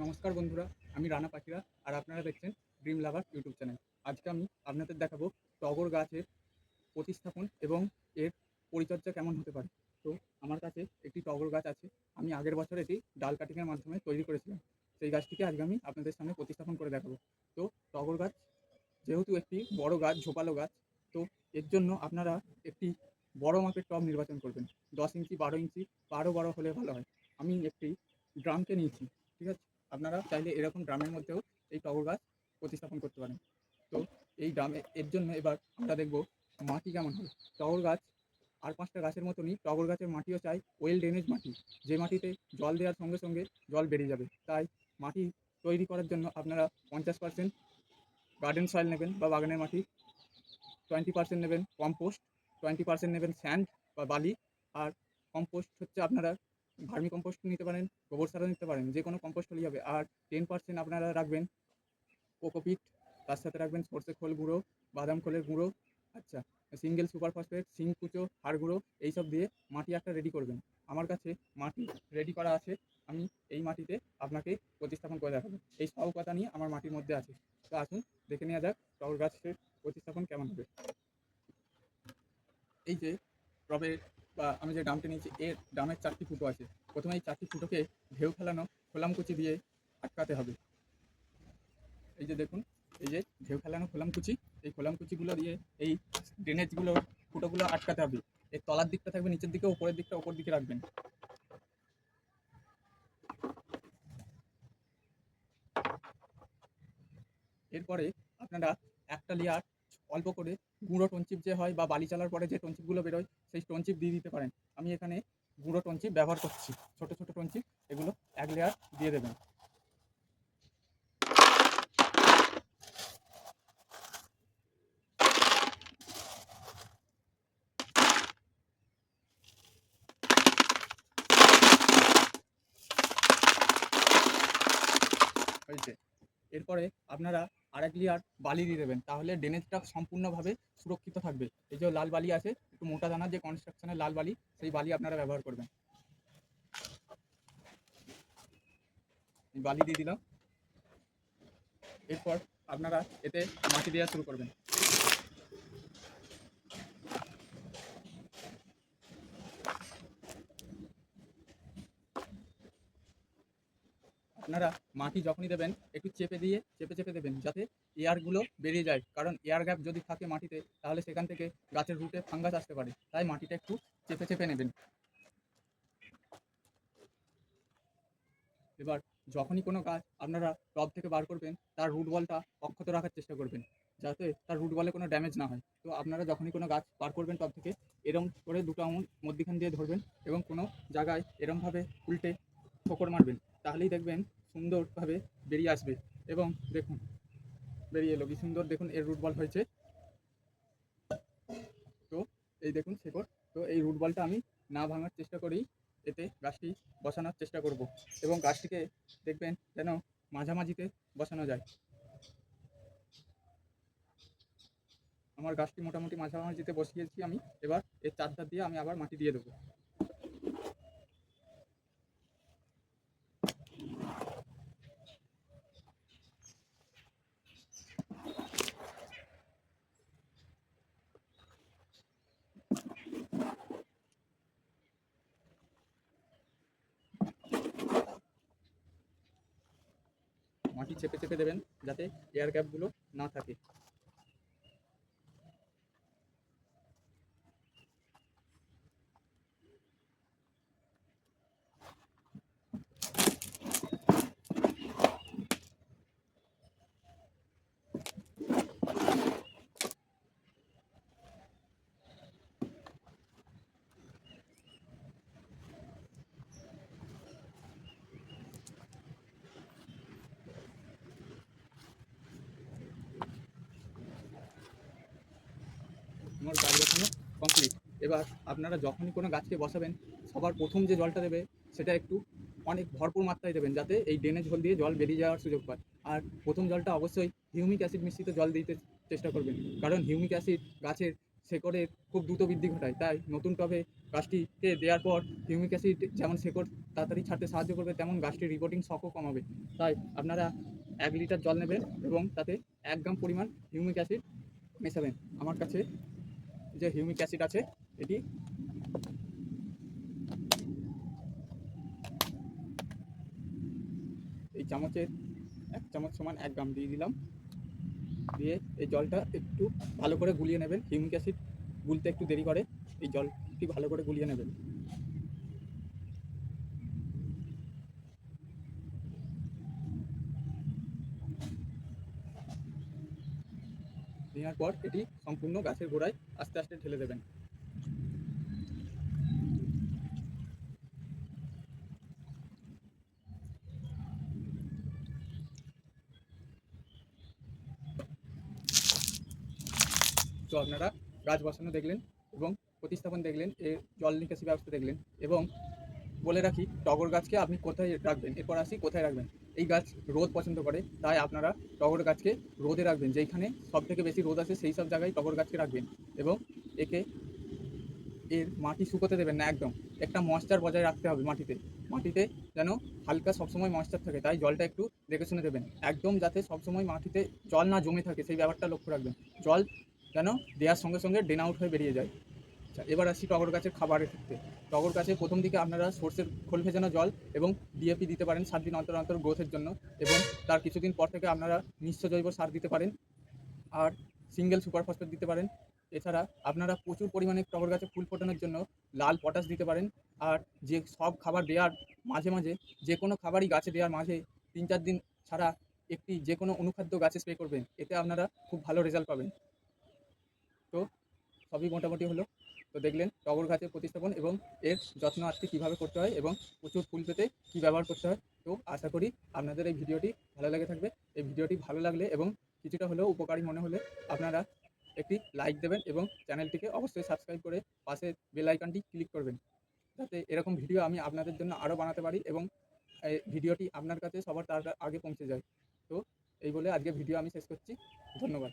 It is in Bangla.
নমস্কার বন্ধুরা, আমি রানা পাখিরা আর আপনারা দেখছেন ড্রিম লাভার ইউটিউব চ্যানেল আজকে আমি আপনাদের দেখাবো টগর গাছের প্রতিস্থাপন এবং এর পরিচর্যা কেমন হতে পারে। তো আমার কাছে একটি টগর গাছ আছে, আমি আগের বছর এটি ডাল কাটিংয়ের মাধ্যমে তৈরি করেছিলাম। সেই গাছটিকে আজকে আমি আপনাদের সামনে প্রতিস্থাপন করে দেখাবো। তো টগর গাছ যেহেতু একটি বড় গাছ, ঝোপালো গাছ, তো এর জন্য আপনারা একটি বড় মাপের টব নির্বাচন করবেন। দশ ইঞ্চি, বারো ইঞ্চি বারো বড় হলে ভালো হয়। আমি একটি ড্রামকে নিয়েছি, ঠিক আছে? আপনারা চাইলে এরকম ড্রামের মধ্যেও এই টগর গাছ প্রতিস্থাপন করতে পারেন। তো এই ড্রামে, এর জন্য এবার আমরা দেখব মাটি কেমন হবে। টগর গাছ, আর পাঁচটা গাছের মতনই টগর গাছের মাটিও চাই, ওয়েল ড্রেনেজ মাটি। যে মাটিতে জল দেওয়ার সঙ্গে সঙ্গে জল বেরিয়ে যাবে। তাই মাটি তৈরি করার জন্য আপনারা পঞ্চাশ পার্সেন্ট গার্ডেন সয়েল নেবেন বা বাগানের মাটি, টোয়েন্টি পার্সেন্ট নেবেন কম্পোস্ট, টোয়েন্টি পার্সেন্ট নেবেন স্যান্ড বা বালি, আর কম্পোস্ট হচ্ছে আপনারা ভার্মি কম্পোস্ট নিতে পারেন, গোবর সারও নিতে পারেন, যে কোনো কম্পোস্ট হলেই হবে। আর টেন পার্সেন্ট আপনারা রাখবেন কোকোপিট, তার সাথে রাখবেন সর্ষে খোল গুঁড়ো, বাদাম খোলের গুঁড়ো আচ্ছা সিঙ্গেল সুপার ফসফেট সিং কুচো, হাড় গুঁড়ো, এইসব দিয়ে মাটি একটা রেডি করবেন। আমার কাছে মাটি রেডি করা আছে, আমি এই মাটিতে আপনাকে প্রতিস্থাপন করে দেখাবো। এই সব কথা নিয়ে আমার মাটির মধ্যে আছে। তো আসুন, দেখে নেওয়া যাক টগর গাছের প্রতিস্থাপন কেমন হবে। এই যে টবের বা আমি যে ডামটি নিয়েছি, এর ডামের চারটি ফুটো আছে। প্রথমে এই চারটি ফুটোকে ঢেউ ফেলানো খোলামকুচি দিয়ে আটকাতে হবে। এই যে দেখুন, এই যে ঢেউ ফেলানো খোলামকুচি এই খোলামকুচিগুলো দিয়ে এই ড্রেনেজগুলো ফুটোগুলো আটকাতে হবে। এর তলার দিকটা থাকবে, নিচের দিকে, উপরের দিকটা উপর দিকে রাখবেন। এরপরে আপনারা একটা লেয়ার অল্প করে গুঁড়ো টনচিপ যে হয় বা বালি চালার পরে যে টনচিপগুলো বেরোয় সেই টনচিপ দিয়ে দিতে পারেন। আমি এখানে গুঁড়ো টনচিপ ব্যবহার করছি। ছোট ছোট টনচিপ এগুলো এক লেয়ার দিয়ে দেবেন। হয়েছে এরপরে আপনারা আরেক লেয়ার বালি দিয়ে দেবেন, তাহলে ড্রেনেজটা সম্পূর্ণভাবে সুরক্ষিত থাকবে। এই যে লাল বালি আছে, একটু মোটা দানা যে কনস্ট্রাকশনের লাল বালি, সেই বালি আপনারা ব্যবহার করবেন। বালি দিয়ে দিলাম। এরপর আপনারা এতে মাটি দেওয়া শুরু করবেন। আপনারা মাটি যখনই দেবেন, একটু চেপে দিয়ে, চেপে চেপে দেবেন যাতে এয়ারগুলো বেরিয়ে যায়। কারণ এয়ার গ্যাপ যদি থাকে মাটিতে, তাহলে সেখান থেকে গাছের রুটে ফাঙ্গাস আসতে পারে। তাই মাটিটা একটু চেপে চেপে নেবেন। এবার যখনই কোনো গাছ আপনারা টব থেকে বার করবেন, তার রুট বলটা অক্ষত রাখার চেষ্টা করবেন, যাতে তার রুট বলে কোনো ড্যামেজ না হয়। তো আপনারা যখনই কোনো গাছ বার করবেন টব থেকে, এরম করে দুটো আঙুল মধ্যিখান দিয়ে ধরবেন এবং কোনো জায়গায় এরমভাবে উল্টে ঠোকর মারবেন। তাহলেই দেখবেন সুন্দরভাবে বেরিয়ে আসবে। এবং দেখুন, বেরিয়ে এলো, কি সুন্দর দেখুন এর রুট বল হয়েছে। তো এই দেখুন শেকড়, তো এই রুট বলটা আমি না ভাঙার চেষ্টা করি, এতে গাছটি বসানোর চেষ্টা করব। এবং গাছটিকে দেখবেন যেন মাঝামাঝিতে বসানো যায়। আমার গাছটি মোটামুটি মাঝামাঝিতে বসিয়েছি আমি, এবার এর চারধার দিয়ে আমি আবার মাটি দিয়ে দেবো। মাটি চেপে চেপে দেবেন যাতে এয়ার গ্যাপগুলো না থাকে। আমার গাছ বসানো কমপ্লিট এবার আপনারা যখনই কোনো গাছকে বসাবেন, সবার প্রথম যে জলটা দেবে, সেটা একটু অনেক ভরপুর মাত্রায় দেবেন, যাতে এই ড্রেনেজ হোল দিয়ে জল বেরিয়ে যাওয়ার সুযোগ পায়। আর প্রথম জলটা অবশ্যই হিউমিক অ্যাসিড মিশ্রিত জল দিতে চেষ্টা করবেন। কারণ হিউমিক অ্যাসিড গাছের শেকড়ের খুব দ্রুত বৃদ্ধি ঘটায়। তাই নতুন টবে গাছটিকে দেওয়ার পর হিউমিক অ্যাসিড যেমন শেকড় তাড়াতাড়ি ছাড়তে সাহায্য করবে, তেমন গাছটির রিপোর্টিং শকও কমাবে। তাই আপনারা এক লিটার জল নেবেন এবং তাতে এক গ্রাম পরিমাণ হিউমিক অ্যাসিড মেশাবেন। আমার কাছে যে হিউমিক অ্যাসিড আছে, এটি। এই চামচের এক চামচ সমান এক গ্রাম দিয়ে দিলাম। দিয়ে এই জলটা একটু ভালো করে গুলিয়ে নেবেন। হিউমিক অ্যাসিড গুলতে একটু দেরি করে, এই জলটি ভালো করে গুলিয়ে নেবেন। নেওয়ার পর এটি সম্পূর্ণ গাছের গোড়ায় আস্তে আস্তে ঢেলে দেবেন। তো আপনারা গাছ বসানো দেখলেন এবং প্রতিস্থাপন দেখলেন এর জল নিকাশি ব্যবস্থা দেখলেন এবং বলে রাখি, টগর গাছকে আপনি কোথায় রাখবেন? এরপর আসি, কোথায় রাখবেন? এই গাছ রোদ পছন্দ করে, তাই আপনারা টগর গাছকে রোদে রাখবেন, যেইখানে সব থেকে বেশি রোদ আছে সেই সব জায়গায় টগর গাছকে রাখবেন এবং একে এর মাটি শুকোতে দেবেন না একদম। একটা ময়েশ্চার বজায় রাখতে হবে মাটিতে। মাটিতে যেন হালকা সবসময় ময়েশ্চার থাকে, তাই জলটা একটু দেখে শুনে দেবেন। একদম যাতে সবসময় মাটিতে জল না জমে থাকে, সেই ব্যাপারটা লক্ষ্য রাখবেন। জল যেন দেওয়ার সঙ্গে সঙ্গে ড্রেন আউট হয়ে বেরিয়ে যায়। আচ্ছা এবার আসি টগর গাছের খাবারের ক্ষেত্রে। টগর গাছে প্রথম দিকে আপনারা সর্ষের খোল ভেজানো জল এবং ডিএপি দিতে পারেন সাত দিন অন্তর অন্তর গ্রোথের জন্য এবং তার কিছুদিন পর থেকে আপনারা মিশ্র জৈব সার দিতে পারেন আর সিঙ্গেল সুপার ফসফেট দিতে পারেন। এছাড়া আপনারা প্রচুর পরিমাণে টগর গাছে ফুল ফোটানোর জন্য লাল পটাশ দিতে পারেন আর যে সব খাবার দেওয়ার মাঝে মাঝে যে কোনো খাবারই গাছে দেওয়ার মাঝে তিন চার দিন ছাড়া একটি যে কোনো অনুখাদ্য গাছে স্প্রে করবেন, এতে আপনারা খুব ভালো রেজাল্ট পাবেন। তো সবই মোটামুটি হলো। তো দেখলেন টগর গাছের প্রতিস্থাপন এবং এর যত্ন আজকে কীভাবে করতে হয় এবং প্রচুর ফুল পেতে কী ব্যবহার করতে হয়। তো আশা করি আপনাদের এই ভিডিওটি ভালো লেগে থাকবে। এই ভিডিওটি ভালো লাগলে এবং কিছুটা হলেও উপকারী মনে হলে আপনারা একটি লাইক দেবেন এবং চ্যানেলটিকে অবশ্যই সাবস্ক্রাইব করে পাশে বেল ক্লিক করবেন। যাতে এরকম ভিডিও আমি আপনাদের জন্য আরও বানাতে পারি এবং এই ভিডিওটি আপনার কাছে সবার তার আগে পৌঁছে যায়। তো এই বলে আজকে ভিডিও আমি শেষ করছি। ধন্যবাদ।